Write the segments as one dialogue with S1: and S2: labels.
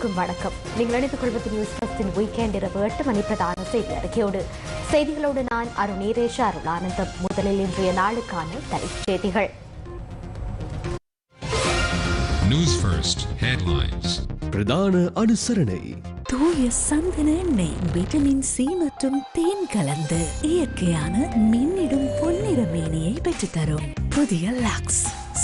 S1: அனைவருக்கும் வணக்கம். நீங்கள் இணைந்து கொள்வது நியூஸ் பஸ்டின் வீக்கெண்ட் இரவு எட்டு மணி பிரதான செய்தி அறிக்கையோடு. செய்திகளோடு நான் அருணீரேஷ அருளானந்தம் முதலில் இன்றைய நாளுக்கான தலைப்புச் செய்திகள்.
S2: News First headlines.
S3: பிரதான அனுசரணை.
S4: தூய சந்தன எண்ணெய் விட்டமின் சி மற்றும் தேன் கலந்து இயற்கையான மின்னிடும் பொன்னிற மேனியை பெற்றுத்தரும். புதிய லாக்ஸ்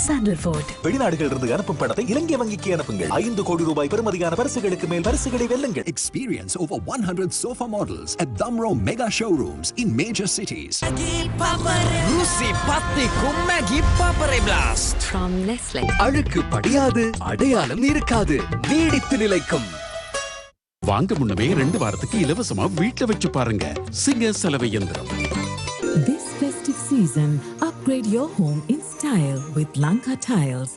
S4: சாண்டல்வுட்
S5: வெளிநாடுகளில் இருந்து அனுப்பும் பணத்தை இலங்கை வங்கிக்கு அனுப்புங்கள். ஐந்து கோடி ரூபாய் பெறுமதியான பரிசுகளுக்கு மேல் பரிசுகளை வெல்லுங்கள்.
S6: Experience over 100 sofa models at Damro Mega Showrooms in major cities.
S7: Rusi பத்திக்கும் மேகி பாப்பரை பிளாஸ்ட்
S4: from Nestle.
S3: அழுக்கு படியாது அடையாளம் இருக்காது. நீடித்து நிலைக்கும்.
S8: வாங்க முன்னமே ரெண்டு வாரத்துக்கு இலவசமா வீட்ல வச்சு பாருங்க. சிங்க சலவை இயந்திரம்
S9: This festive season, upgrade your home in style with Lanka Tiles.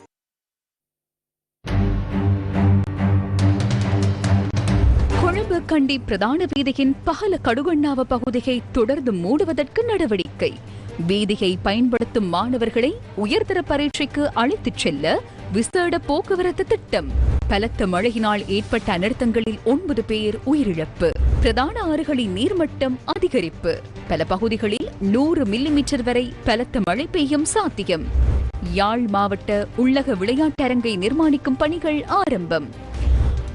S10: Colombo கண்டி பிரதான வீதியின் பகல கடுகண்ணாவ பகுதியை தொடர்ந்து மூடுவதற்கு நடவடிக்கை. வீதியை பயன்படுத்தும் மாணவர்களை உயர்தர பரீட்சைக்கு அழைத்துச் செல்ல விசேட போக்குவரத்து திட்டம். பலத்த மழையினால் ஏற்பட்ட அனர்த்தங்களில் ஒன்பது பேர் உயிரிழப்பு. பிரதான ஆறுகளின் நீர்மட்டம் அதிகரிப்பு. பல பகுதிகளில் நூறு மில்லிமீட்டர் வரை பலத்த மழை பெய்யும் சாத்தியம். யாழ் மாவட்ட உள்ளக விளையாட்டரங்கை நிர்மாணிக்கும் பணிகள் ஆரம்பம்.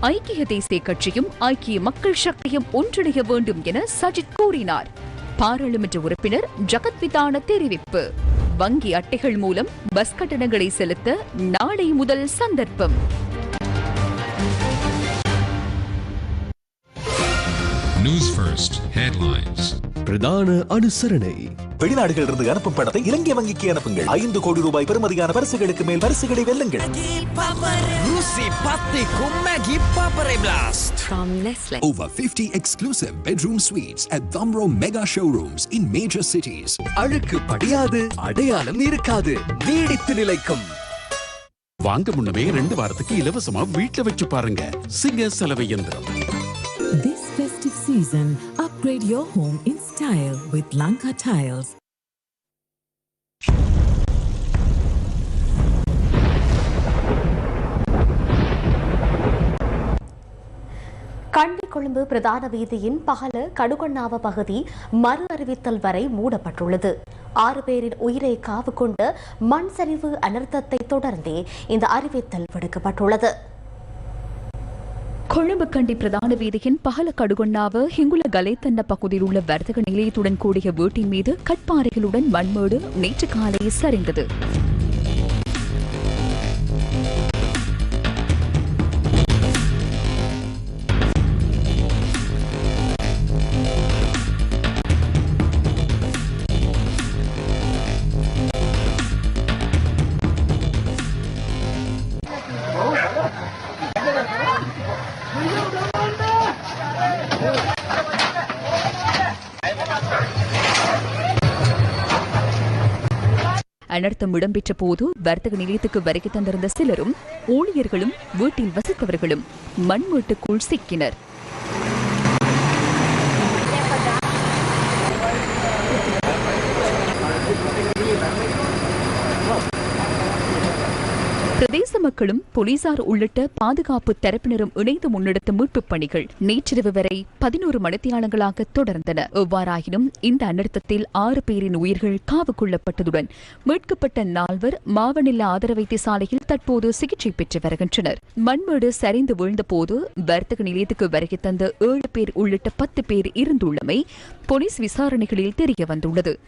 S10: ஐக்கிய தேசிய கட்சியும் ஐக்கிய மக்கள் சக்தியும் ஒன்றிணைய வேண்டும் என சஜித் கூறினார். பாராளுமன்ற உறுப்பினர் ஜகத் விதான தெரிவிப்பு. வங்கி அட்டைகள் மூலம் பஸ் கட்டணங்களை செலுத்த நாளை முதல் சந்தர்ப்பம்
S2: News First headlines.
S3: பிரதான அனுசரணை.
S5: வெளிநாடுகளில் இருந்து அனுப்பும் பணத்தை இலங்கை வங்கிக்கு அனுப்புங்கள். ஐந்து கோடி ரூபாய் பெறுமதியான பரிசுகளுக்கு மேல் பரிசுகளை வெல்லுங்கள்.
S6: Over 50 exclusive bedroom suites at Damro Mega Showrooms in major cities.
S3: அழுக்கு படியாது அடையாளம் இருக்காது. நீடித்து நிலைக்கும்.
S8: வாங்க முன்னமே ரெண்டு வாரத்துக்கு இலவசமா வீட்ல வச்சு பாருங்க. சிங்க சலவை இயந்திரம்.
S9: This festive season, upgrade your home in style with Lanka Tiles.
S1: கண்டி கொழும்பு பிரதான வீதியின் பகல கடுகண்ணாவ பகுதி மறு அறிவித்தல் வரை மூடப்பட்டுள்ளது ஆறு பேரின் உயிரை காவு கொண்டு மண் சரிவு அனர்த்தத்தை தொடர்ந்தே இந்த அறிவித்தல் விடுக்கப்பட்டுள்ளது
S10: கொழும்பு கண்டி பிரதான வீதியின் பகல கடுகொண்ணாவ ஹிங்குல கலைத்தண்ட பகுதியில் உள்ள வர்த்தக நிலையத்துடன் கூடிய வீட்டின் மீது கட்பாறைகளுடன் மண்மேடு நேற்று காலை சரிந்தது. அனர்த்தம் இடம்பெற்ற போது வர்த்தக நிலையத்துக்கு வருகை தந்திருந்த சிலரும் ஊழியர்களும் வீட்டில் வசித்தவர்களும் மண்மூட்டுக்குள் சிக்கினர். பிரதேச பொதுமக்களும் போலீசார் உள்ளிட்ட பாதுகாப்பு தரப்பினரும் இணைந்து முன்னெடுத்த மீட்புப் பணிகள் நேற்றிரவு வரை பதினோரு மணித்தியாலங்களாக தொடர்ந்தன. எவ்வாறாயினும் இந்த அனர்த்தத்தில் ஆறு பேரின் உயிர்கள் காவு கொள்ளப்பட்டதுடன் மீட்கப்பட்ட நால்வர் மாவனில ஆதர வைத்தியசாலையில் தற்போது சிகிச்சை பெற்று வருகின்றனர். மண்மேடு சரிந்து வீழ்ந்தபோது வர்த்தக நிலையத்துக்கு வருகை தந்த ஏழு பேர் உள்ளிட்ட பத்து பேர் இருந்துள்ளமை போலீஸ் விசாரணைகளில் தெரிய வந்துள்ளது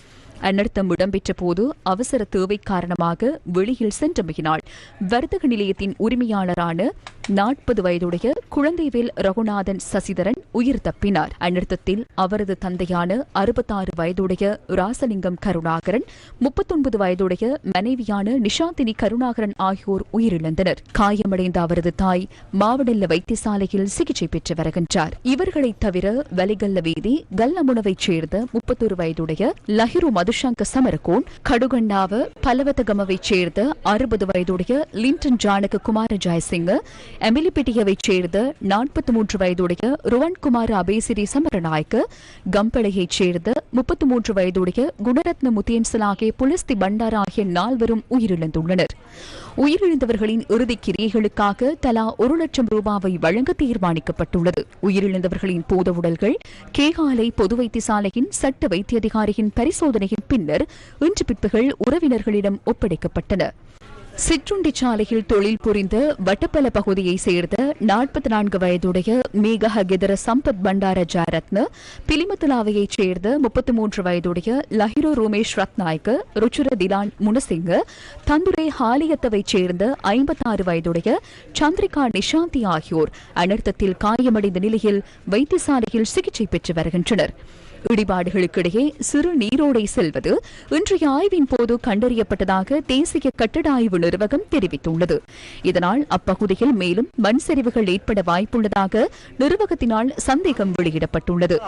S10: அனர்த்தம் இடம்பெற்ற போது அவசர தேவை காரணமாக வெளியில் சென்றமையினால் வர்த்தக நிலையத்தின் உரிமையாளரான நாற்பது வயதுடைய குழந்தைவேல் ரகுநாதன் சசிதரன் உயிர் தப்பினார். அநிறுத்தத்தில் அவரது தந்தையான அறுபத்தாறு வயதுடைய ராசலிங்கம் கருணாகரன் முப்பத்தொன்பது வயதுடைய மனைவியான நிஷாந்தினி கருணாகரன் ஆகியோர் உயிரிழந்தனர். காயமடைந்த அவரது தாய் மாவடல்ல வைத்தியசாலையில் சிகிச்சை பெற்று வருகின்றார். இவர்களைத் தவிர வலிகல்ல வீதி கல்லமுனவைச் சேர்ந்த முப்பத்தொரு வயதுடைய லஹிரு மதுஷங்க சமரகோன் கடுகண்ணாவ பலவதகமவைச் சேர்ந்த அறுபது வயதுடைய லிண்டன் ஜானக குமார ஜெயசிங்க எமிலிபெட்டியவைச் சேர்ந்த நாற்பத்தி மூன்று வயதுடைய ருவன்குமார் அபேசிரி சமரநாயக்க கம்பளையைச் சேர்ந்த முப்பத்தி மூன்று வயதுடைய குணரத்ன முத்தியன்சலாகிய புலஸ்தி பண்டார் ஆகிய நால்வரும் உயிரிழந்துள்ளனர். உயிரிழந்தவர்களின் இறுதிக் கிரியைகளுக்காக தலா ஒரு லட்சம் ரூபாவை வழங்க தீர்மானிக்கப்பட்டுள்ளது. உயிரிழந்தவர்களின் பூத உடல்கள் கேகாலை பொது வைத்தியசாலையின் சட்ட வைத்திய அதிகாரியின் பரிசோதனையின் பின்னர் இன்று பிற்பகல் உறவினர்களிடம் ஒப்படைக்கப்பட்டன. சிற்றுண்டி சாலையில் தொழில் புரிந்த வட்டப்பல பகுதியை சேர்ந்த நாற்பத்தி நான்கு வயதுடைய மேகஹ கெதர சம்பத் பண்டார ஜாரத்ன பிலிமத்துலாவையைச் சேர்ந்த முப்பத்தி மூன்று வயதுடைய லஹிரோ ரோமேஷ் ரத்நாய்க்கு ருச்சுர திலான் முனசிங்க தந்துரே ஹாலியத்தவைச் சேர்ந்த ஐம்பத்தாறு வயதுடைய சந்திரிகா நிஷாந்தி ஆகியோர் அனர்த்தத்தில் காயமடைந்த நிலையில் வைத்தியசாலையில் சிகிச்சை பெற்று வருகின்றனர். இடிபாடுகளுக்கிடையே சிறு நீரோடை செல்வது இன்றைய ஆய்வின் போது கண்டறியப்பட்டதாக தேசிய கட்டட ஆய்வு நிர்வாகம் தெரிவித்துள்ளது. இதனால் அப்பகுதியில் மேலும் மண் சரிவுகள் ஏற்பட வாய்ப்புள்ளதாக நிர்வாகத்தினால் சந்தேகம் வெளியிடப்பட்டுள்ளது.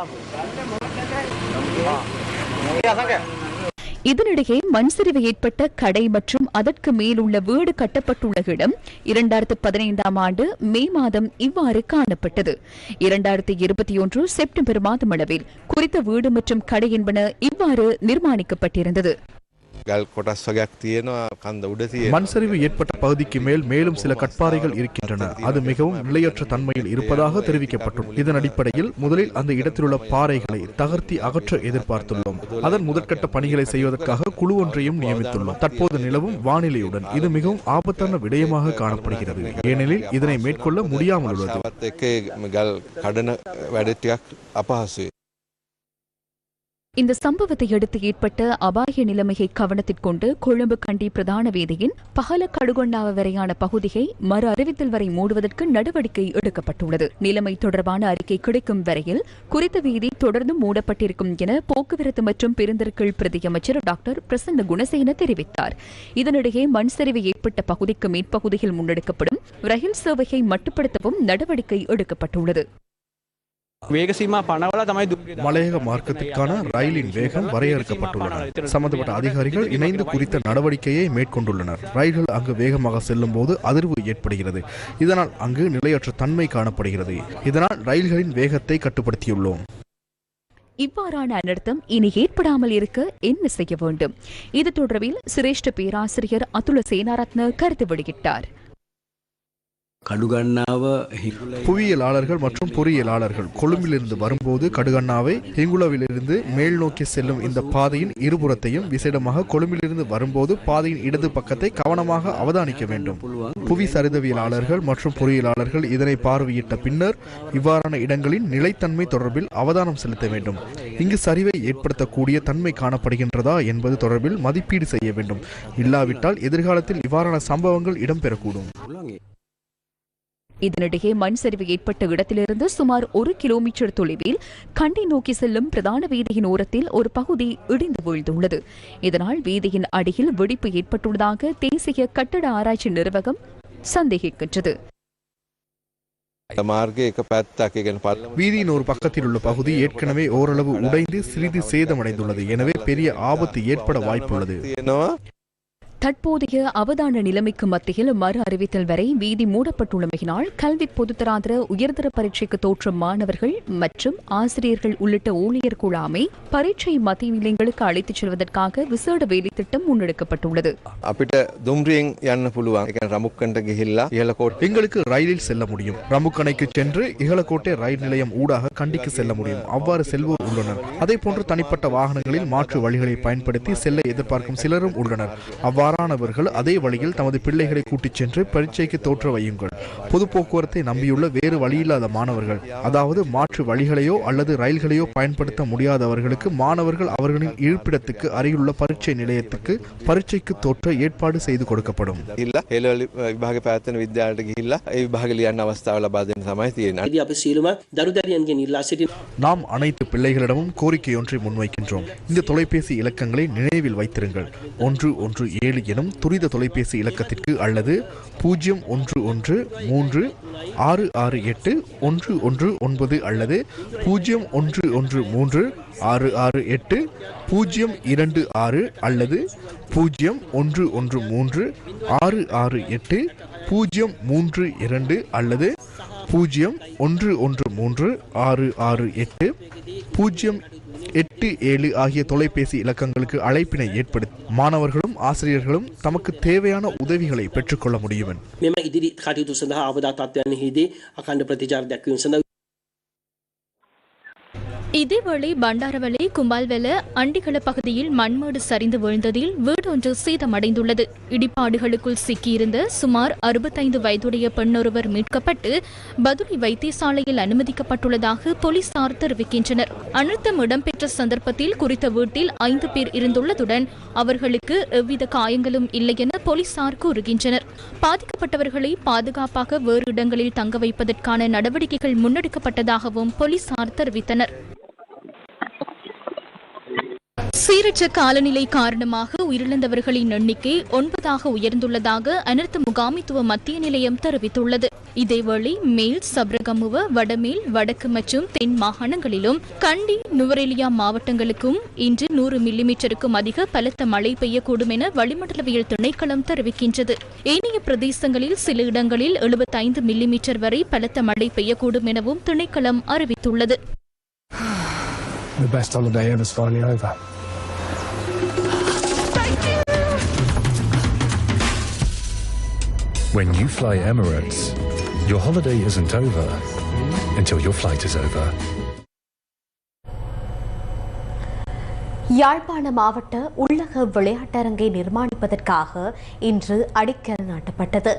S10: இதனிடையே மண் சரிவு ஏற்பட்ட கடை மற்றும் அதற்கு மேலுள்ள வீடு கட்டப்பட்டுள்ள இடம் இரண்டாயிரத்து பதினைந்தாம் ஆண்டு மே மாதம் இவ்வாறு காணப்பட்டது. இரண்டாயிரத்தி இருபத்தி ஒன்று செப்டம்பர் மாதம் அளவில் குறித்த வீடு மற்றும் கடை என்பன இவ்வாறு நிர்மாணிக்கப்பட்டிருந்தது.
S11: ගල් කොටස් වගයක් තියෙනවා කන්ද උඩ තියෙන
S12: மண் சரிவு ஏற்பட்ட பகுதிக்கு மேல் மேலும் சில கட்பாறைகள் இருக்கின்றன அது மிகவும் நிலையற்ற தன்மையில் இருப்பதாக தெரிவிக்கப்பட்டுள்ளது இதன் அடிப்படையில் முதலில் அந்த இடத்திலுள்ள பாறைகளை தகர்த்தி அகற்ற எதிர்பார்த்துள்ளோம் அதன் முதற்கட்ட பணிகளை செய்வதற்காக குழு ஒன்றையும் நியமித்துள்ளோம் தற்போது நிலவும் வானிலையுடன் இது மிகவும் ஆபத்தான விடயமாக காணப்படுகிறது ஏனெனில் இதனை மேற்கொள்ள முடியாமல் உள்ளது
S10: இந்த சம்பவத்தை அடுத்து ஏற்பட்ட அபாய நிலைமையை கவனத்திற்கொண்டு கொழும்பு கண்டி பிரதான வீதியின் பகல கடுகொண்டாவ வரையான பகுதியை மறு அறிவித்தல் வரை மூடுவதற்கு நடவடிக்கை எடுக்கப்பட்டுள்ளது. நிலைமை தொடர்பான அறிக்கை கிடைக்கும் வரையில் குறித்த வீதி தொடர்ந்து மூடப்பட்டிருக்கும் என போக்குவரத்து மற்றும் பெருந்தற்கள் பிரதியமைச்சர் டாக்டர் பிரசன்ன குணசேன தெரிவித்தார். இதனிடையே மண் சரிவு ஏற்பட்ட பகுதிக்கு மேற்பகுதியில் முன்னெடுக்கப்படும் ரயில் சேவையை மட்டுப்படுத்தவும் நடவடிக்கை எடுக்கப்பட்டுள்ளது.
S12: மலையக மார்க்கத்திற்கான ரயிலின் வேகம் வரையறுக்கப்பட்டுள்ளன. சம்பந்தப்பட்ட அதிகாரிகள் இணைந்து குறித்த நடவடிக்கையை மேற்கொண்டுள்ளனர். ரயில்கள் அங்கு வேகமாக செல்லும் போது அதிர்வு ஏற்படுகிறது. இதனால் அங்கு நிலையற்ற தன்மை காணப்படுகிறது. இதனால் ரயில்களின் வேகத்தை கட்டுப்படுத்தியுள்ளோம்.
S10: இவ்வாறான அனர்த்தம் இனி ஏற்படாமல் இருக்க என்ன செய்ய வேண்டும்? இது தொடர்பில் சிரேஷ்ட பேராசிரியர் அதுல சேனாரத்ன கருத்து வெளியிட்டார்.
S12: புவியியலாளர்கள் மற்றும் பொறியியலாளர்கள் கொழும்பிலிருந்து வரும்போது கடுகண்ணாவை ஹிங்குலாவிலிருந்து மேல் நோக்கி செல்லும் இந்த பாதையின் இருபுறத்தையும் விசேடமாக கொழும்பிலிருந்து வரும்போது பாதையின் இடது பக்கத்தை கவனமாக அவதானிக்க வேண்டும். புவி சரிதவியலாளர்கள் மற்றும் பொறியியலாளர்கள் இதனை பார்வையிட்ட பின்னர் இவ்வாறான இடங்களின் நிலைத்தன்மை தொடர்பில் அவதானம் செலுத்த வேண்டும். இங்கு சரிவை ஏற்படுத்தக்கூடிய தன்மை காணப்படுகின்றதா என்பது தொடர்பில் மதிப்பீடு செய்ய வேண்டும். இல்லாவிட்டால் எதிர்காலத்தில் இவ்வாறான சம்பவங்கள் இடம்பெறக்கூடும்.
S10: இதனிடையே மண் சரிவு ஏற்பட்ட இடத்திலிருந்து சுமார் ஒரு கிலோமீட்டர் தொலைவில் கண்டி நோக்கி செல்லும் பிரதான வீதியின் ஓரத்தில் ஒரு பகுதி இடிந்து வீழ்ந்துள்ளது. இதனால் வீதியின் அடியில் வெடிப்பு ஏற்பட்டுள்ளதாக தேசிய கட்டட ஆராய்ச்சி நிறுவகம் சந்தேகிக்கின்றது.
S12: வீதியின் ஒரு பக்கத்தில் உள்ள பகுதி ஏற்கனவே ஓரளவு உடைந்து சிறிது சேதமடைந்துள்ளது. எனவே பெரிய ஆபத்து ஏற்பட வாய்ப்புள்ளது.
S10: தற்போதைய அவதான நிலைமைக்கு மத்தியில் மறு அறிவித்தல் வரை வீதி மூடப்பட்டுள்ளமையினால் கல்வி பொதுத்தராதர உயர்தர பரீட்சைக்கு தோற்றும் மாணவர்கள் மற்றும் ஆசிரியர்கள் உள்ளிட்ட ஊழியர் குழாமை பரீட்சை மத்திய நிலையங்களுக்கு அழைத்துச் செல்வதற்காக விசேட வேலை திட்டம் முன்னெடுக்கப்பட்டுள்ளது.
S12: எங்களுக்கு ரயிலில் செல்ல முடியும். ரமுக்கணைக்கு சென்று இகலக்கோட்டை ரயில் நிலையம் ஊடாக கண்டிக்கு செல்ல முடியும். அவ்வாறு செல்வோர் உள்ளனர். அதே போன்று தனிப்பட்ட வாகனங்களில் மாற்று வழிகளை பயன்படுத்தி செல்ல எதிர்பார்க்கும் சிலரும் உள்ளனர். அவ்வாறு மாறானவர்கள் அதே வழியில் தமது பிள்ளைகளை கூட்டிச் சென்று பரீட்சைக்கு தோற்ற வையுங்கள். பொது போக்குவரத்தை நம்பியுள்ள வேறு வழியில்லாத மாணவர்கள் அதாவது மாற்று வழிகளையோ அல்லது ரயில்களையோ பயன்படுத்த முடியாதவர்களுக்கு மாணவர்கள் அவர்களின் இருப்பிடத்துக்கு அருகிலுள்ள பரீட்சை நிலையத்துக்கு பரீட்சைக்கு தோற்ற ஏற்பாடு செய்து கொடுக்கப்படும். நாம் அனைத்து பிள்ளைகளிடமும் கோரிக்கை ஒன்றை முன்வைக்கின்றோம். இந்த தொலைபேசி இலக்கங்களை நினைவில் வைத்திருங்கள். ஒன்று ஒன்று ஏழு எனும் துரித தொலைபேசி இலக்கத்திற்கு அல்லது பூஜ்ஜியம் ஒன்று ஒன்று மூன்று ஆறு ஆறு எட்டு ஒன்று ஒன்று ஒன்பது அல்லது பூஜ்ஜியம் ஒன்று ஒன்று மூன்று ஆறு ஆறு எட்டு பூஜ்ஜியம் இரண்டு ஆறு அல்லது பூஜ்ஜியம் ஒன்று ஒன்று மூன்று ஆறு ஆறு எட்டு பூஜ்ஜியம் மூன்று இரண்டு அல்லது பூஜ்ஜியம் ஒன்று ஒன்று மூன்று ஆறு ஆறு எட்டு பூஜ்ஜியம் எட்டு ஏழு ஆகிய தொலைபேசி இலக்கங்களுக்கு அழைப்பினை ஏற்படுத்தி மாணவர்களும் ஆசிரியர்களும் தமக்கு தேவையான உதவிகளை பெற்றுக்கொள்ள முடியும்
S13: இதேவேளை பண்டாரவளை கும்பால்வெல அண்டிகள பகுதியில் மண்மேடு சரிந்து விழுந்ததில் வீடொன்று சேதமடைந்துள்ளது. இடிபாடுகளுக்குள் சிக்கியிருந்த சுமார் அறுபத்தைந்து வயதுடைய பெண்ணொருவர் மீட்கப்பட்டு பதுளை வைத்தியசாலையில் அனுமதிக்கப்பட்டுள்ளதாக போலீசார் தெரிவிக்கின்றனர். அனர்த்தம் இடம்பெற்ற சந்தர்ப்பத்தில் குறித்த வீட்டில் ஐந்து பேர் இருந்துள்ளதுடன் அவர்களுக்கு எவ்வித காயங்களும் இல்லை என போலீசார் கூறுகின்றனர். பாதிக்கப்பட்டவர்களை பாதுகாப்பாக வேறு இடங்களில் தங்க வைப்பதற்கான நடவடிக்கைகள் முன்னெடுக்கப்பட்டதாகவும் போலீசார் தெரிவித்தனர். சீரற்ற காலநிலை காரணமாக உயிரிழந்தவர்களின் எண்ணிக்கை ஒன்பதாக உயர்ந்துள்ளதாக அனர்த்த முகாமித்துவ மத்திய நிலையம் தெரிவித்துள்ளது. இதேவேளை மேல் சப்ரகமுவ வடமேல் வடக்கு மற்றும் தென் மாகாணங்களிலும் கண்டி நுவரெலியா மாவட்டங்களுக்கும் இன்று நூறு மில்லிமீட்டருக்கும் அதிக பலத்த மழை பெய்யக்கூடும் என வளிமண்டலவியல் திணைக்களம் தெரிவிக்கின்றது. ஏனைய பிரதேசங்களில் சில இடங்களில் எழுபத்தைந்து மில்லிமீட்டர் வரை பலத்த மழை பெய்யக்கூடும் எனவும் திணைக்களம் அறிவித்துள்ளது.
S14: The best holiday ever's finally over.
S15: When you fly Emirates, your holiday isn't over until your flight is over.
S1: யாழ்ப்பாண மாவட்ட உள்ளக விளையாட்டரங்கை நிர்மாணிப்பதற்காக இன்று அடிக்கல் நாட்டப்பட்டது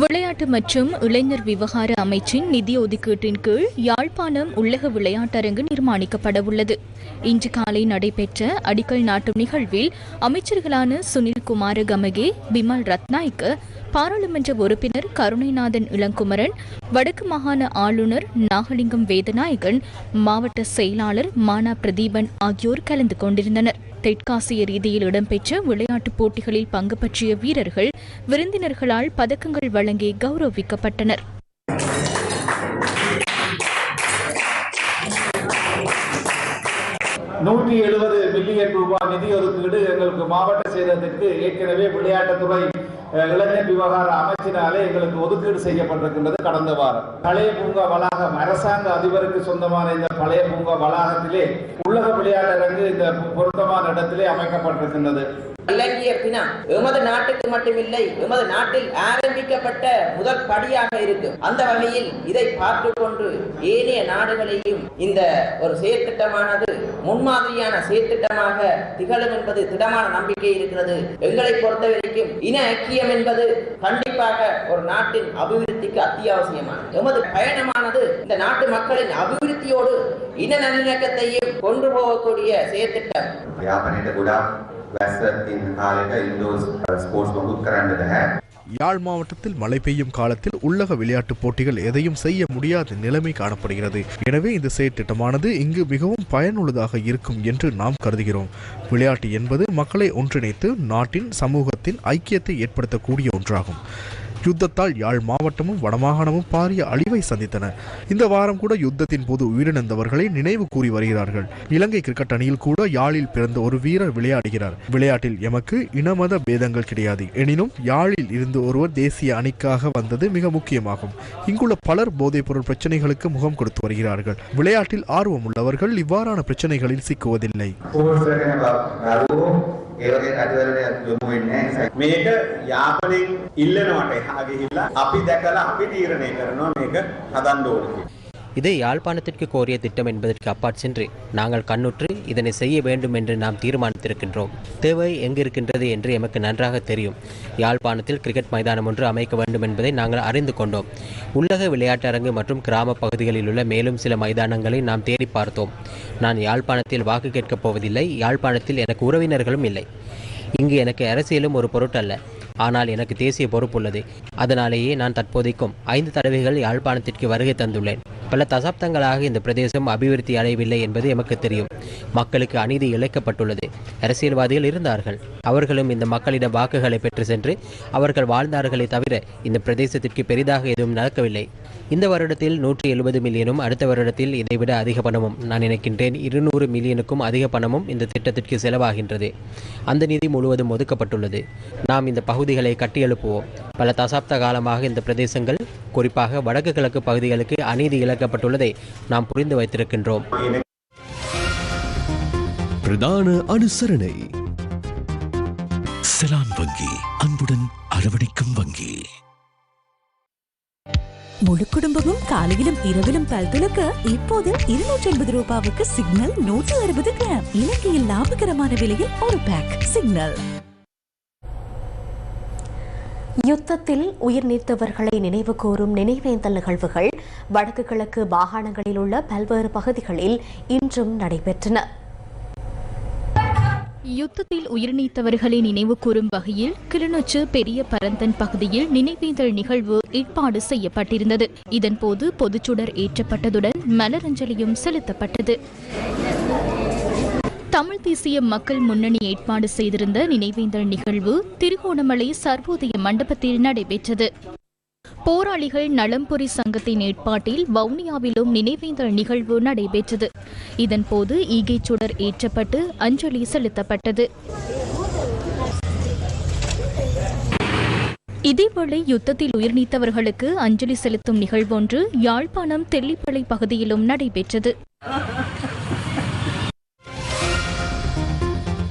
S13: விளையாட்டு மற்றும் இளைஞர் விவகார அமைச்சின் நிதி ஒதுக்கீட்டின் கீழ் யாழ்ப்பாணம் உள்ளக விளையாட்டரங்கு நிர்மாணிக்கப்பட உள்ளது இன்று காலை நடைபெற்ற அடிக்கல் நாட்டும் நிகழ்வில் அமைச்சர்களான சுனில் குமார கமகே பிமல் ரத்நாய்க்கு பாராளுமன்ற உறுப்பினர் கருணைநாதன் இளங்குமரன் வடக்கு மாகாண ஆளுநர் நாகலிங்கம் வேதநாயகன் மாவட்ட செயலாளர் மானா பிரதீபன் ஆகியோர் கலந்து கொண்டிருந்தனர். தெற்காசிய ரீதியில் இடம்பெற்ற விளையாட்டுப் போட்டிகளில் பங்கு பற்றிய வீரர்கள் விருந்தினர்களால் பதக்கங்கள் வழங்கி கௌரவிக்கப்பட்டனர்.
S16: நூற்றி எழுபது மில்லியன் ரூபாய் நிதி ஒதுக்கீடு எங்களுக்கு மாவட்ட சேதத்திற்கு ஏற்கனவே விளையாட்டுத்துறை இளைஞர் விவகார அமைச்சினாலே எங்களுக்கு ஒதுக்கீடு செய்யப்பட்டிருக்கின்றது கடந்த வாரம். பழைய பூங்கா வளாகம் அரசாங்க அதிபருக்கு சொந்தமான இந்த பழைய பூங்கா வளாகத்திலே உள்ளக விளையாட்டரங்கு இந்த பொருத்தமான இடத்திலே அமைக்கப்பட்டிருக்கின்றது.
S17: இலங்கிய பிணம் எமது நாட்டுக்கு மட்டுமில்லை எமது நாட்டில் ஆரம்பிக்கப்பட்ட முதல் படியாக இருக்கும் அந்த வகையில் இதை பார்த்து கொண்டு ஏனைய நாடுகளிலும் இந்த ஒரு செயற்திட்டமானது முன்மாதிரியான செயற்திட்டமாக திகழும் என்பது திடமான நம்பிக்கை இருக்கிறது. எங்களை பொறுத்தவரைக்கும் இன ஐக்கியம் என்பது கண்டிப்பாக ஒரு நாட்டின் அபிவிருத்திக்கு அத்தியாவசியமானது. எமது பயணமானது இந்த நாட்டு மக்களின் அபிவிருத்தியோடு இன நல்லிணக்கத்தையும் கொண்டு போகக்கூடிய செயற்திட்டம்.
S12: யாழ் மாவட்டத்தில் மழை பெய்யும் காலத்தில் உள்ளக விளையாட்டுப் போட்டிகள் எதையும் செய்ய முடியாத நிலைமை காணப்படுகிறது. எனவே இந்த செயற்திட்டமானது இங்கு மிகவும் பயனுள்ளதாக இருக்கும் என்று நாம் கருதுகிறோம். விளையாட்டு என்பது மக்களை ஒன்றிணைத்து நாட்டின் சமூகத்தின் ஐக்கியத்தை ஏற்படுத்தக்கூடிய ஒன்றாகும். யுத்தத்தால் யாழ் மாவட்டமும் வடமாகாணமும் பாரிய அழிவை சந்தித்தன. இந்த வாரம் கூட யுத்தத்தின் போது உயிரிழந்தவர்களை நினைவு கூறி வருகிறார்கள். இலங்கை கிரிக்கெட் அணியில் கூட யாழில் பிறந்த ஒரு வீரர் விளையாடுகிறார். விளையாட்டில் எமக்கு இனமத பேதங்கள் கிடையாது. எனினும் யாழில் இருந்து ஒருவர் தேசிய அணிக்காக வந்தது மிக முக்கியமாகும். இங்குள்ள பலர் போதைப்பொருள் பிரச்சனைகளுக்கு முகம் கொடுத்து வருகிறார்கள். விளையாட்டில் ஆர்வம் உள்ளவர்கள் இவ்வாறான பிரச்சனைகளில் சிக்குவதில்லை.
S18: ඒ වගේ කටවලට යොමු වෙන්නේ නැහැ.
S19: මේක යාපනයෙන් ඉල්ලනවට එහා ගිහිල්ලා අපි දැකලා අපි තීරණය කරනවා මේක හදන්න ඕන කියලා.
S20: இது யாழ்ப்பாணத்திற்கு கோரிய திட்டம் என்பதற்கு அப்பாற் சென்று நாங்கள் கண்ணுற்று இதனை செய்ய வேண்டும் என்று நாம் தீர்மானித்திருக்கின்றோம். தேவை எங்கிருக்கின்றது என்று எமக்கு நன்றாக தெரியும். யாழ்ப்பாணத்தில் கிரிக்கெட் மைதானம் ஒன்று அமைக்க வேண்டும் என்பதை நாங்கள் அறிந்து கொண்டோம். உள்ளக விளையாட்டரங்கு மற்றும் கிராம பகுதிகளில் உள்ள மேலும் சில மைதானங்களை நாம் தேடி பார்த்தோம். நான் யாழ்ப்பாணத்தில் வாக்கு கேட்கப் போவதில்லை. யாழ்ப்பாணத்தில் எனக்கு உறவினர்களும் இல்லை. இங்கு எனக்கு அரசியலும் ஒரு பொருட்டல்ல. ஆனால் எனக்கு தேசிய பொறுப்புள்ளது. அதனாலேயே நான் தற்போதைக்கும் ஐந்து தடவைகள் யாழ்ப்பாணத்திற்கு வருகை தந்துள்ளேன். பல தசாப்தங்களாக இந்த பிரதேசம் அபிவிருத்தி அடையவில்லை என்பது எமக்கு தெரியும். மக்களுக்கு அநீதி இழைக்கப்பட்டுள்ளது. அரசியல்வாதிகள் இருந்தார்கள். அவர்களும் இந்த மக்களிடம் வாக்குகளை பெற்று சென்று அவர்கள் வாழ்ந்தார்களே தவிர இந்த பிரதேசத்திற்கு பெரிதாக எதுவும் நடக்கவில்லை. இந்த வருடத்தில் நூற்றி எழுபது மில்லியனும் அடுத்த வருடத்தில் இதைவிட அதிக பணமும். நான் நினைக்கின்றேன் இருநூறு மில்லியனுக்கும் அதிக பணமும் இந்த திட்டத்திற்கு செலவாகின்றது. அந்த நிதி முழுவதும் ஒதுக்கப்பட்டுள்ளது. நாம் இந்த பகுதிகளை கட்டியெழுப்புவோம். பல தசாப்த காலமாக இந்த பிரதேசங்கள் குறிப்பாக வடக்கு கிழக்கு பகுதிகளுக்கு அநீதி இழக்கப்பட்டுள்ளதை நாம் புரிந்து வைத்திருக்கின்றோம்.
S3: பிரதான அனுசரணை. செலான் வங்கி அன்புடன் அரவணைக்கும் வங்கி.
S4: முழு குடும்பமும் காலையிலும் இரவிலும் பல் துலக்க இப்போது இருநூற்றி எண்பது ரூபாவுக்கு சிக்னல் நூற்றி அறுபது கிராம். இலங்கையில் லாபகரமான விலையில் ஒரு பேக் சிக்னல்
S1: யுத்தத்தில் உயிர் நீத்தவர்களை நினைவு கூறும் நினைவேந்தல் நிகழ்வுகள் வடக்கு கிழக்கு மாகாணங்களில் உள்ள பல்வேறு பகுதிகளில் இன்றும் நடைபெற்றன.
S13: யுத்தத்தில் உயிர் நீத்தவர்களை நினைவு கூறும் வகையில் கிளிநொச்சி பெரிய பரந்தன் பகுதியில் நினைவேந்தல் நிகழ்வு ஏற்பாடு செய்யப்பட்டிருந்தது. இதன்போது பொதுச்சுடர் ஏற்றப்பட்டதுடன் மலரஞ்சலியும் செலுத்தப்பட்டது. தமிழ் தேசிய மக்கள் முன்னணி ஏற்பாடு செய்திருந்த நினைவேந்தல் நிகழ்வு திருகோணமலை சர்வோதய மண்டபத்தில் நடைபெற்றது. போராளிகள் நலம்புரி சங்கத்தின் ஏற்பாட்டில் வவுனியாவிலும் நினைவேந்தல் நிகழ்வு நடைபெற்றது. இதன்போது ஈகை சுடர் ஏற்றப்பட்டு அஞ்சலி செலுத்தப்பட்டது. இதேவேளை யுத்தத்தில் உயிர் நீத்தவர்களுக்கு அஞ்சலி செலுத்தும் நிகழ்வொன்று யாழ்ப்பாணம் தெல்லிப்பளை பகுதியிலும் நடைபெற்றது.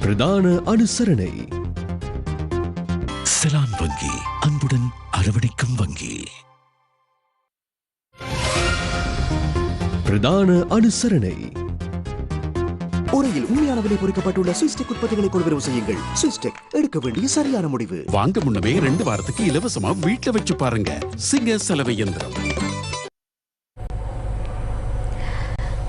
S3: பிரதான அனுசரணை. செலான் வங்கி அன்புடன் அரவணைக்கும் வங்கி. பிரதான அனுசரணை.
S21: உரையில் உண்மையான விலை பொறிக்கப்பட்டுள்ள சுவிஸ்டெக் உற்பத்திகளை கொள்வரவு செய்யுங்கள். சுவிஸ்டெக் எடுக்க வேண்டிய சரியான முடிவு.
S8: வாங்க முன்னமே ரெண்டு வாரத்துக்கு இலவசமா வீட்ல வச்சு பாருங்க. சிங்க சலவை இயந்திரம்.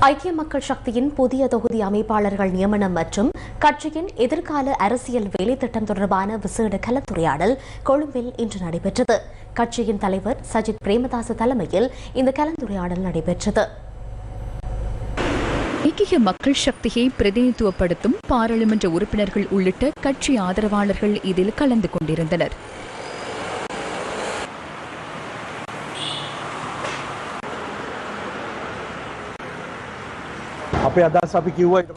S1: ஐக்கிய மக்கள் சக்தியின் புதிய தொகுதி அமைப்பாளர்கள் நியமனம் மற்றும் கட்சியின் எதிர்கால அரசியல் வேலைத்திட்டம் தொடர்பான விசேட கலந்துரையாடல் கொழும்பில் இன்று நடைபெற்றது. கட்சியின் தலைவர் சஜித் பிரேமதாச தலைமையில் இந்த கலந்துரையாடல் நடைபெற்றது.
S10: ஐக்கிய மக்கள் சக்தியை பிரதிநிதித்துவப்படுத்தும் பாராளுமன்ற உறுப்பினர்கள் உள்ளிட்ட கட்சி ஆதரவாளர்கள் இதில் கலந்து கொண்டிருந்தனர்.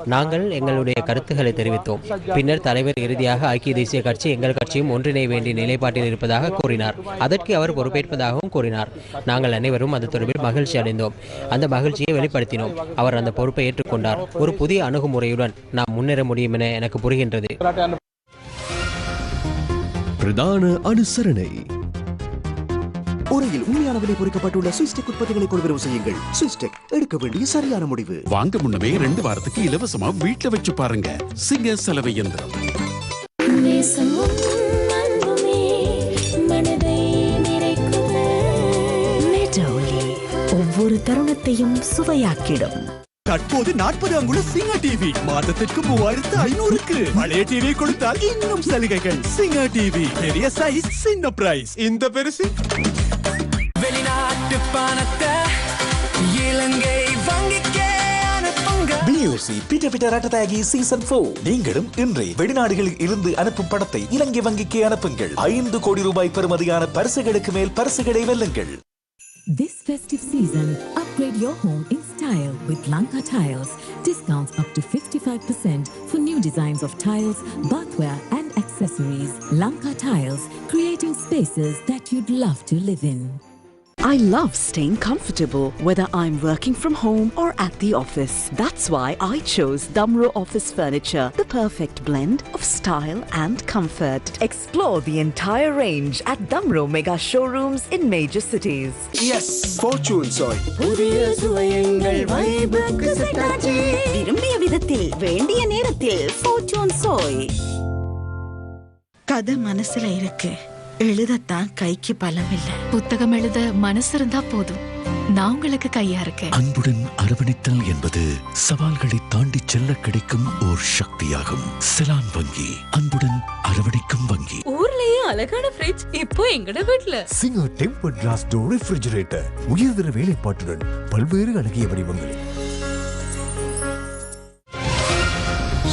S20: நாங்கள் எங்களுடைய கருத்துக்களை தெரிவித்தோம். பின்னர் தலைவர் இறுதியாக ஐக்கிய தேசிய கட்சி எங்கள் கட்சியும் ஒன்றிணைய வேண்டிய நிலைப்பாட்டில் இருப்பதாக கூறினார். அதற்கு அவர் பொறுப்பேற்பதாகவும் கூறினார். நாங்கள் அனைவரும் அது தொடர்பில் மகிழ்ச்சி அடைந்தோம். அந்த மகிழ்ச்சியை வெளிப்படுத்தினோம். அவர் அந்த பொறுப்பை ஏற்றுக்கொண்டார். ஒரு புதிய அணுகுமுறையுடன் நாம் முன்னேற முடியும் என எனக்கு புரிகின்றது.
S3: பிரதான அனுசரணை.
S21: உரையில் உண்மையான விலை பொறிக்கப்பட்டுள்ள சுவிஸ்டெக் உற்பத்திகளை கொள்வரவு செய்யுங்கள். சுவிஸ்டெக் எடுக்க வேண்டிய சரியான முடிவு.
S8: வாங்க முன்னமே ரெண்டு வாரத்துக்கு இலவசமா வீட்ல வச்சு பாருங்க. சிங்க சலவை இயந்திரம்
S4: ஒவ்வொரு தருணத்தையும் சுவையாக்கிடும்.
S22: தற்போது நாற்பது அங்குல சிங்க டிவி மாதத்திற்கு மூவாயிரத்து ஐநூறுக்கு. பழைய டிவி கொடுத்தால் இன்னும் சலுகைகள். சிங்க டிவி பெரிய சைஸ் சின்ன பிரைஸ் இந்த பெருசு?
S7: பணத்தை இலங்கை வங்கிக்கே
S22: பியூசி பிட்ட பிட்ட ரட்டதாகி சீசன் போர் நீங்களும் இன்றே வெளிநாடுகளில் இருந்து அனுப்பும் படத்தை இலங்கை வங்கிக்கு அனுப்புங்கள் ஐந்து கோடி ரூபாய் பெறுமதியான பரிசுகளுக்கு மேல் பரிசுகளை வெல்லுங்கள்
S9: This festive season, upgrade your home in style with Lanka Tiles. Discounts up to 55% for new designs of tiles, bathware, and accessories. Lanka Tiles, creating spaces that you'd love to live in.
S23: I love staying comfortable, whether I'm working from home or at the office. That's why I chose Dumro Office Furniture, the perfect blend of style and comfort. Explore the entire range at Dumro Mega Showrooms in major cities.
S21: S fortune Sai
S23: புதிய சுவையங்கள் வைபுக்கு செட்டாச்சு. விரும்பிய விதத்தில் வேண்டிய நேரத்தில் Fortune சோய்
S24: கதை மனசுல இருக்கு எழுதத்தான் கைக்கு பலம் இல்ல
S25: புத்தகம் எழுத மனசு இருந்தா போதும். நான் உங்களுக்கு கையா இருக்கேன்.
S3: அன்புடன் அரவணைத்தல் என்பது சவால்களை தாண்டி செல்ல கிடைக்கும் ஓர் சக்தியாகும். செலான் வங்கி அன்புடன் அரவணைக்கும் வங்கி.
S26: ஊர்லயே அழகான ஃப்ரிட்ஜ் இப்போ எங்கட வீட்ல.
S27: Singer temper glass door refrigerator. உயர்தர வேலைப்பாட்டுடன் பல்வேறு அழகிய வடிவங்களில்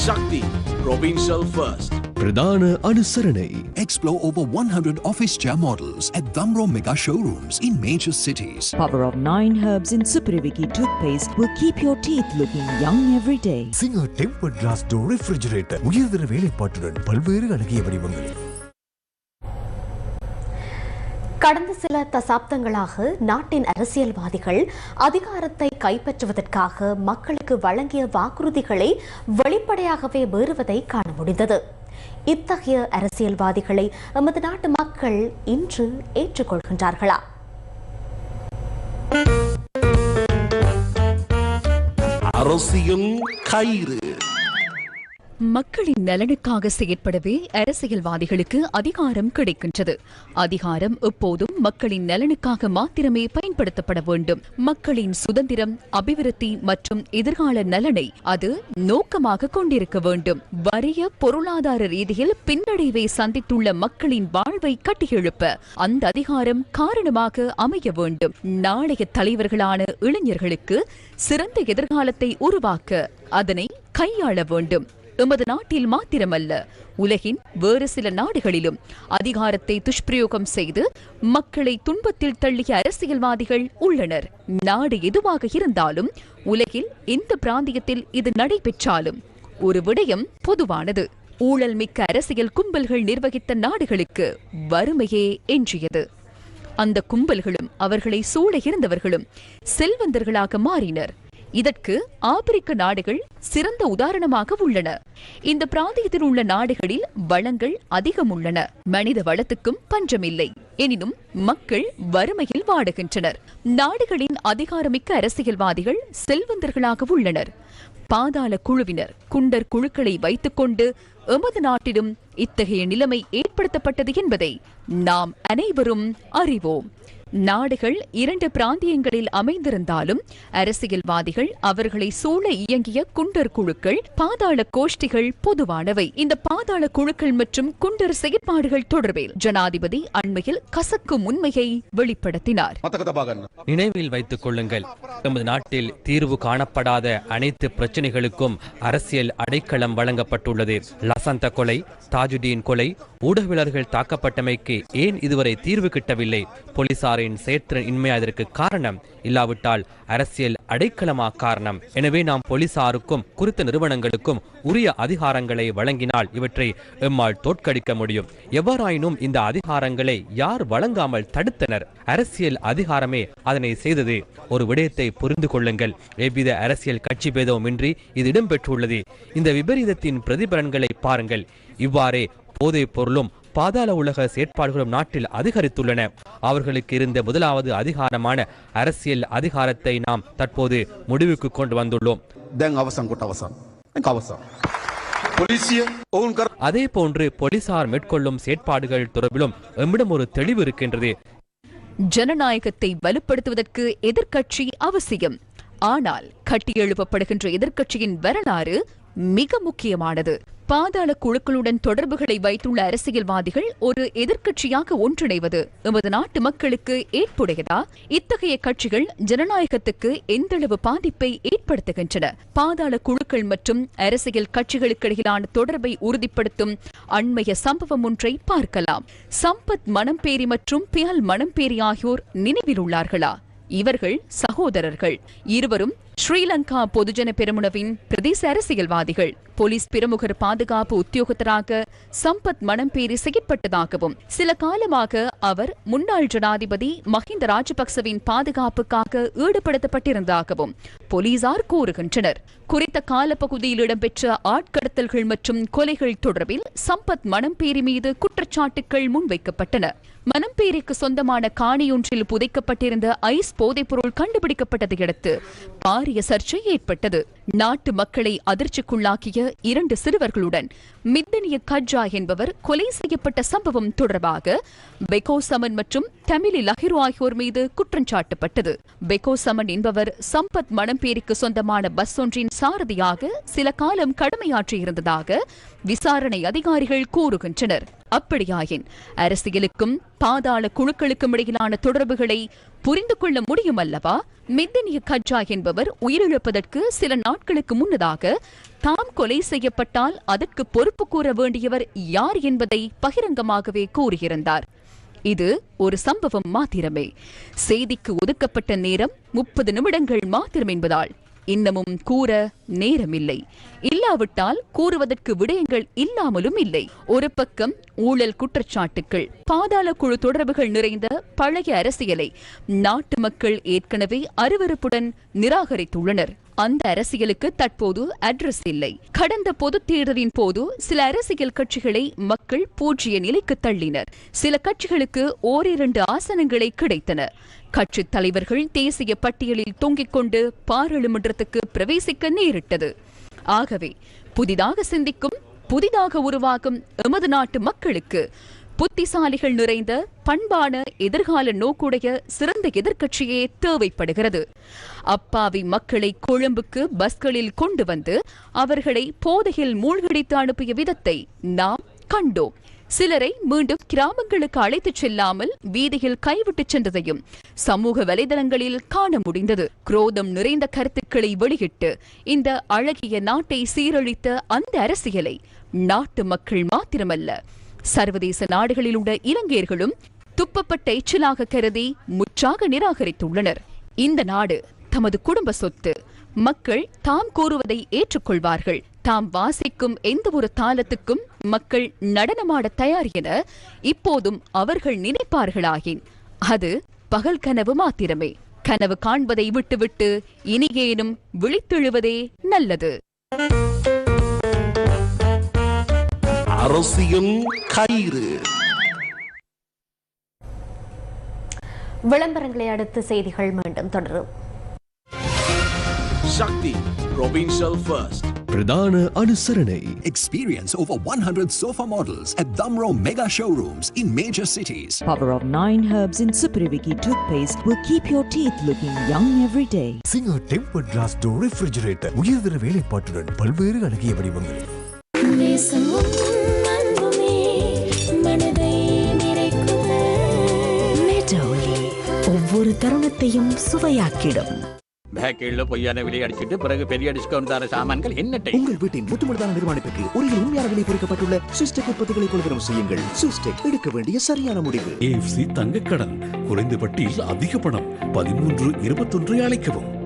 S22: Shakti, provincial first.
S21: பிரதான அனுசரணை
S6: Explore over 100 office chair models at Damro Mega Showrooms in major cities.
S28: Power of nine herbs in Supraviki toothpaste will keep your teeth looking young every day.
S21: Singer temper glass door refrigerator உயர்தர வேலைப்பாட்டுடன் பல்வேறு அழகிய வடிவங்களில்
S1: கடந்த சில தசாப்தங்களாக நாட்டின் அரசியல்வாதிகள் அதிகாரத்தை கைப்பற்றுவதற்காக மக்களுக்கு வழங்கிய வாக்குறுதிகளை வெளிப்படையாகவே மீறுவதை காண முடிந்தது. இத்தகைய அரசியல்வாதிகளை எமது நாட்டு மக்கள் இன்று ஏற்றுக்கொள்கின்றார்களா?
S29: அரசியல் கயிறு.
S10: மக்களின் நலனுக்காக செயற்படவே அரசியல்வாதிகளுக்கு அதிகாரம் கிடைக்கின்றது. அதிகாரம் எப்போதும் மக்களின் நலனுக்காக மாத்திரமே பயன்படுத்தப்பட வேண்டும். மக்களின் சுதந்திரம் அபிவிருத்தி மற்றும் எதிர்கால நலனை அது நோக்கமாக கொண்டிருக்க வேண்டும். வறிய பொருளாதார ரீதியில் பின்னடைவை சந்தித்துள்ள மக்களின் வாழ்வை கட்டியெழுப்ப அந்த அதிகாரம் காரணமாக அமைய வேண்டும். நாளைய தலைவர்களான இளைஞர்களுக்கு சிறந்த எதிர்காலத்தை உருவாக்க அதனை கையாள வேண்டும். எமது நாட்டில் மாத்திரமல்ல உலகின் வேறு சில நாடுகளிலும் அதிகாரத்தை துஷ்பிரயோகம் செய்து மக்களை துன்பத்தில் தள்ளிய அரசியல்வாதிகள் உள்ளனர். நாடு எதுவாக இருந்தாலும் உலகில் எந்த பிராந்தியத்தில் இது நடைபெற்றாலும் ஒரு விடயம் பொதுவானது. ஊழல் மிக்க அரசியல் கும்பல்கள் நிர்வகித்த நாடுகளுக்கு வறுமையே எஞ்சியது. அந்த கும்பல்களும் அவர்களை சூழ இருந்தவர்களும் செல்வந்தர்களாக மாறினர். இதற்கு ஆப்பிரிக்க நாடுகள் சிறந்த உதாரணமாக உள்ளன. இந்த பிராந்தியத்தில் உள்ள நாடுகளில் வளங்கள் அதிகம் உள்ளன மனித வளத்துக்கும் பஞ்சமில்லை. எனினும் மக்கள் வறுமையில் வாடுகின்றனர். நாடுகளின் அதிகாரமிக்க அரசியல்வாதிகள் செல்வந்தர்களாக உள்ளனர். பாதாள குழுவினர் குண்டர் குழுக்களை வைத்துக்கொண்டு எமது நாட்டிலும் இத்தகைய நிலைமை ஏற்படுத்தப்பட்டது என்பதை நாம் அனைவரும் அறிவோம். நாடுகள் இரண்டு பிராந்தியங்களில் அமைந்திருந்தாலும் அரசியல்வாதிகள் அவர்களை சூழ இயங்கிய குண்டர் குழுக்கள் பாதாள கோஷ்டிகள் பொதுவானவை. இந்த பாதாள குழுக்கள் மற்றும் குண்டர் செயற்பாடுகள் தொடர்பில் ஜனாதிபதி அண்மையில் கசக்கும் உண்மையை வெளிப்படுத்தினார்.
S30: நினைவில் வைத்துக் கொள்ளுங்கள். நமது நாட்டில் தீர்வு காணப்படாத அனைத்து பிரச்சனைகளுக்கும் அரசியல் அடைக்கலம் வழங்கப்பட்டுள்ளது. லசந்த கொலை தாஜுடீன் கொலை ஊடகவியலர்கள் தாக்கப்பட்டமைக்கு ஏன் இதுவரை தீர்வு கிட்டவில்லை? போலீசாரின் செயற்திறன் இன்மை அதற்கு காரணம் இல்லாவிட்டால் அரசியல் அடைக்கலமா காரணம். எனவே நாம் போலீசாருக்கும் குறித்த நிறுவனங்களுக்கும் உரிய அதிகாரங்களை வழங்கினால் இவற்றை எம்மால் தோற்கடிக்க முடியும். எவ்வாறாயினும் இந்த அதிகாரங்களை யார் வழங்காமல் தடுத்தனர்? அரசியல் அதிகாரமே அதனை செய்தது. ஒரு விடயத்தை புரிந்து கொள்ளுங்கள். எவ்வித அரசியல் கட்சி பேதமின்றி இது இடம்பெற்றுள்ளது. இந்த விபரீதத்தின் பிரதிபலன்களை பாருங்கள். இவ்வாறே போதைப் பொருளும் பாதாள உலக செயற்பாடுகளும் நாட்டில் அதிகரித்துள்ளன. அவர்களுக்கு இருந்த முதலாவது அதிகாரமான அரசியல் அதிகாரத்தை நாம் தற்போது முடிவுக்கு கொண்டு வந்துள்ளோம். அதே போன்று போலீசார் மேற்கொள்ளும் செயற்பாடுகள் தொடர்பிலும் எம்மிடம் ஒரு தெளிவு இருக்கின்றது.
S10: ஜனநாயகத்தை வலுப்படுத்துவதற்கு எதிர்க்கட்சி அவசியம். ஆனால் கட்டியெழுப்பப்படுகின்ற எதிர்க்கட்சியின் வரலாறு மிக முக்கியமானது. பாதாள குழுக்களுடன் தொடர்புகளை வைத்துள்ள அரசியல்வாதிகள் ஒரு எதிர்க்கட்சியாக ஒன்றிணைவது எமது நாட்டு மக்களுக்கு ஏற்புடையதா? இத்தகைய கட்சிகள் ஜனநாயகத்துக்கு எந்தளவு பாதிப்பை ஏற்படுத்துகின்றன? பாதாள குழுக்கள் மற்றும் அரசியல் கட்சிகளுக்கிடையிலான தொடர்பை உறுதிப்படுத்தும் அண்மைய சம்பவம் ஒன்றை பார்க்கலாம். சம்பத் மணம்பேரி மற்றும் பியால் மணம்பேரி ஆகியோர் நினைவில் உள்ளார்களா? இவர்கள் சகோதரர்கள். இருவரும் ஸ்ரீலங்கா பொதுஜன பெருமுனவின் பிரதேச அரசியல்வாதிகள். போலீஸ் பிரமுகர் பாதுகாப்பு உத்தியோகத்தராக சம்பத் மணம்பேரி செயற்பட்டதாகவும் சில காலமாக அவர் முன்னாள் ஜனாதிபதி மஹிந்த ராஜபக்சவின் பாதுகாப்புக்காக ஈடுபடுத்தப்பட்டிருந்ததாகவும் போலீசார் கூறுகின்றனர். குறித்த காலப்பகுதியில் இடம்பெற்ற ஆட்கடத்தல்கள் மற்றும் கொலைகள் தொடர்பில் சம்பத் மணம்பேரி மீது குற்றச்சாட்டுகள் முன்வைக்கப்பட்டன. மணம்பேரிக்கு சொந்தமான காணியொன்றில் புதைக்கப்பட்டிருந்த ஐஸ் போதைப்பொருள் கண்டுபிடிக்கப்பட்டதை அடுத்து பாரிய சர்ச்சை ஏற்பட்டது. நாட்டு மக்களை அதிர்ச்சிக்குள்ளாக்கிய இரண்டு சிறுவர்களுடன் மித்தனிய கஜ்ஜா என்பவர் கொலை செய்யப்பட்ட சம்பவம் தொடர்பாக பெகோ சமன் மற்றும் தமிழி லஹிரு ஆகியோர் மீது குற்றஞ்சாட்டப்பட்டது பெகோ சமன் என்பவர் சம்பத் மணம்பேரிக்கு சொந்தமான பஸ் ஒன்றின் சாரதியாக சில காலம் கடமையாற்றியிருந்ததாக விசாரணை அதிகாரிகள் கூறுகின்றனர். அப்படியாயின் அரசியலுக்கும் பாதாள குழுக்களுக்கும் இடையிலான தொடர்புகளை புரிந்து கொள்ள முடியும் அல்லவா மித்தனிய கஜா என்பவர் உயிரிழப்பதற்கு சில நாட்களுக்கு முன்னதாக தாம் கொலை செய்யப்பட்டால் அதற்கு பொறுப்பு கூற வேண்டியவர் யார் என்பதை பகிரங்கமாகவே கூறியிருந்தார். இது ஒரு சம்பவம் மாத்திரமே. செய்திக்கு ஒதுக்கப்பட்ட நேரம் முப்பது நிமிடங்கள் மாத்திரம் என்பதால் இன்னமும் கூற நேரமில்லை. இல்லாவிட்டால் கூறுவதற்கு விடயங்கள் இல்லாமலும் இல்லை. ஒரு பக்கம் ஊழல் குற்றச்சாட்டுகள் பாதாள குழு தொடர்புகள் நிறைந்த பழைய அரசியலை நாட்டு மக்கள் ஏற்கனவே அருவருப்புடன் நிராகரித்துள்ளனர். அந்த அரசியலுக்கு தற்போது அட்ரஸ் இல்லை. கடந்த பொது தேர்தலின் போது சில அரசியல் கட்சிகளை மக்கள் பூஜ்ய நிலைக்கு தள்ளினர். சில கட்சிகளுக்கு ஓரிரண்டு ஆசனங்களை கிடைத்தன. கட்சி தலைவர்கள் தேசிய பட்டியலில் தொங்கிக் கொண்டு பாராளுமன்றத்துக்கு பிரவேசிக்க நேரிட்டது. ஆகவே புதிதாக சிந்திக்கும் புதிதாக உருவாகும் எமது நாட்டு மக்களுக்கு புத்திசாலிகள் நிறைந்த பண்பான எதிர்கால நோக்குடைய சிறந்த எதிர்க்கட்சியே தேவைப்படுகிறது. அப்பாவி மக்களை கொழும்புக்கு பஸ்களில் கொண்டு வந்து அவர்களை போதையில் மூழ்கடித்து அனுப்பிய விதத்தை நாம் கண்டோம். சிலரை மீண்டும் கிராமங்களுக்கு அழைத்துச் செல்லாமல் வீதியில் கைவிட்டுச் சென்றதையும் சமூக வலைதளங்களில் காண முடிந்தது. குரோதம் நிறைந்த கருத்துக்களை வெளியிட்டு இந்த அழகிய நாட்டை சீரழித்த அந்த அரசியலை நாட்டு மக்கள் மாத்திரமல்ல சர்வதேச நாடுகளில் உள்ள இலங்கையர்களும் துப்பப்பட்ட எச்சிலாக கருதி முற்றாக நிராகரித்துள்ளனர். இந்த நாடு தமது குடும்ப சொத்து. மக்கள் தாம் கூறுவதை ஏற்றுக்கொள்வார்கள். தாம் வாசிக்கும் எந்த ஒரு தாளத்துக்கும் மக்கள் நடனமாட தயார் என இப்போதும் அவர்கள் நினைப்பார்களாகின் அது பகல் கனவு மாத்திரமே. கனவு காண்பதை விட்டுவிட்டு இனியேனும் விழித்தெழுவதே நல்லது.
S3: அரசியல் கயிறு.
S1: விளம்பரங்களை அடுத்து செய்திகள் மீண்டும் தொடரும்.
S31: Shakti, provincial first.
S32: Pradana Anusarane. Experience over 100 sofa models at Damro Mega Showrooms in major cities.
S28: Power of nine herbs in Supriviki toothpaste will keep your teeth looking young every day.
S27: Singer temper glass door refrigerator உயர்தர வேலைப்பாட்டுடன் பல்வேறு அழகிய வடிவங்களில்
S24: ஒவ்வொரு தருணத்தையும் சுவையாக்கிடும்
S33: பேக்கெட்ல பொய்யான விலை அடிச்சிட்டு பிறகு பெரிய டிஸ்கவுண்ட் தர சாமான்கள் என்ன
S21: உங்கள் வீட்டின் முத்துமுழுதான நிர்மாணிப்புக்கு ஒரு உண்மையான விலை பொறிக்கப்பட்டுள்ள சுவிஸ்டெக் உற்பத்திகளை கொள்வனம் செய்யுங்கள். சுவிஸ்டெக் எடுக்க வேண்டிய சரியான முடிவு.
S8: ஏஎஃப்சி தங்கக்கடன் குறைந்த வட்டியில் அதிக பணம் பதிமூன்று இருபத்தொன்றை அழைக்கவும்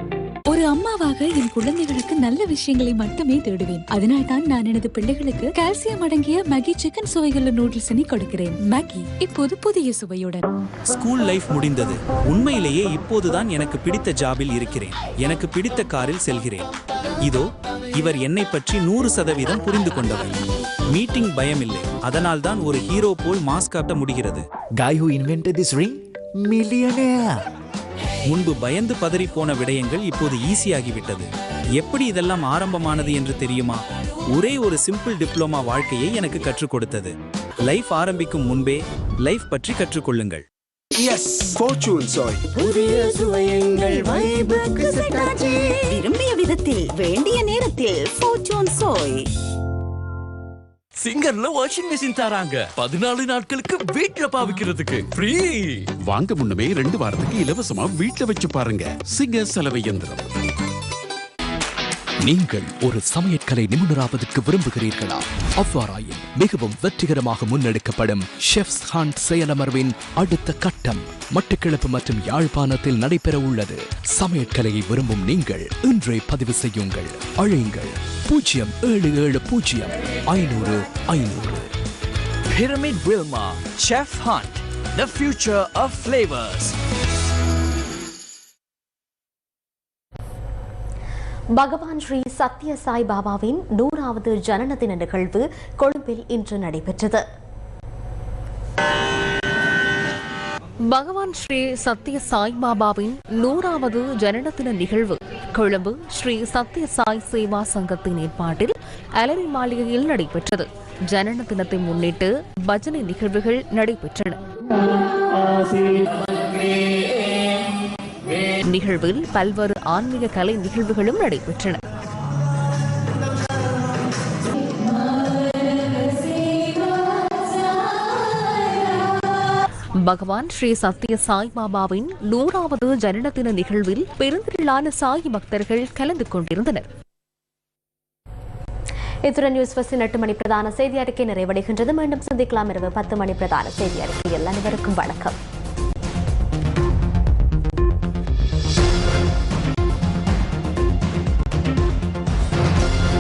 S25: ஒரு அம்மாவாக என் குழந்தைகளுக்கு நல்ல விஷயங்களை மட்டுமே தேடுவேன். அதனால் தான் நான் எனது பிள்ளைகளுக்கு கால்சியம் அடங்கிய மேகி சிக்கன் சுவையுள்ள நூடுல்ஸினை கொடுக்கிறேன். மேகி இப்போது புதிய சுவையுடன்.
S34: ஸ்கூல் லைஃப் முடிந்தது. உண்மையிலேயே இப்போதுதான் எனக்கு பிடித்த ஜாபில் இருக்கிறேன். எனக்கு பிடித்த காரில் செல்கிறேன். இதோ இவர் என்னை பற்றி நூறு சதவீதம் புரிந்து கொண்டவர். மீட்டிங் பயமில்லை. அதனால் தான் ஒரு ஹீரோ போல் மாஸ்க் காட்ட முடிகிறது.
S27: Guy who invented this ring? Millionaire.
S34: முன்பு பயந்து பதறி போன விடயங்கள் இப்போது ஈஸியாகிவிட்டது. எப்படி இதெல்லாம் ஆரம்பமானது என்று தெரியுமா? ஒரே ஒரு சிம்பிள் டிப்ளமா வாழ்க்கையை எனக்கு கற்றுக் கொடுத்தது. லைஃப் ஆரம்பிக்கும் முன்பே லைஃப் பற்றி கற்றுக்கொள்ளுங்கள்.
S35: எஸ் ஃபார்ச்சூன் சாய் புதிய சுவையங்கள் வைபுக்கு செட்டாச்சு.
S24: விரும்பிய விதத்தில் வேண்டிய நேரத்தில் ஃபார்ச்சூன் சோய்
S36: சிங்கர்ல வாஷிங் மெஷின் தராங்க. பதினாலு நாட்களுக்கு வீட்ல பாவிக்கிறதுக்கு. ஃப்ரீ
S8: வாங்க முன்னமே ரெண்டு வாரத்துக்கு இலவசமா வீட்ல வச்சு பாருங்க. சிங்கர் செலவு இயந்திரம்.
S37: நீங்கள் ஒரு சமையற்கலை நிபுணராவதற்கு விரும்புகிறீர்களா? அவ்வாறாயின் மிகவும் வெற்றிகரமாக முன்னெடுக்கப்படும் ஷெஃப்ஸ் ஹண்ட் செயலமர்வின் அடுத்த கட்டம் மட்டுக்கிழப்பு மற்றும் யாழ்ப்பாணத்தில் நடைபெற உள்ளது. சமையற்கலையை விரும்பும் நீங்கள் இன்றே பதிவு செய்யுங்கள். அழையுங்கள். பூஜ்ஜியம் ஏழு ஏழு பூஜ்ஜியம் ஐநூறு ஐநூறு.
S36: Pyramid Wilma Chef Hunt The future of flavors.
S1: பகவான் ஸ்ரீ சத்ய சாய் பாபாவின் நூறாவது ஜனன தின நிகழ்வு கொழும்பில் இன்று நடைபெற்றது.
S38: பகவான் ஸ்ரீ சத்ய சாய் பாபாவின் நூறாவது ஜனனத்தின நிகழ்வு கொழும்பு ஸ்ரீ சத்ய சாய் சேவா சங்கத்தின் ஏற்பாட்டில் அலரி மாளிகையில் நடைபெற்றது. ஜனன தினத்தை முன்னிட்டு பஜனை நிகழ்வுகள் நடைபெற்றன. நிகழ்வில் பல்வேறு ஆன்மீக கலை நிகழ்வுகளும் நடைபெற்றன. பகவான் ஸ்ரீ சத்ய சாய் பாபாவின் நூறாவது ஜனனதின நிகழ்வில் பெருந்திரளான சாய் பக்தர்கள் கலந்து கொண்டிருந்தனர்.
S1: இத்துடன் நியூஸ் ஃபர்ஸ்டின் எட்டு மணி பிரதான செய்தி அறிக்கை நிறைவடைகின்றது. மீண்டும் சந்திக்கலாம் இரவு பத்து மணி பிரதான செய்தி அறிக்கையில் அனைவருக்கும் வணக்கம்.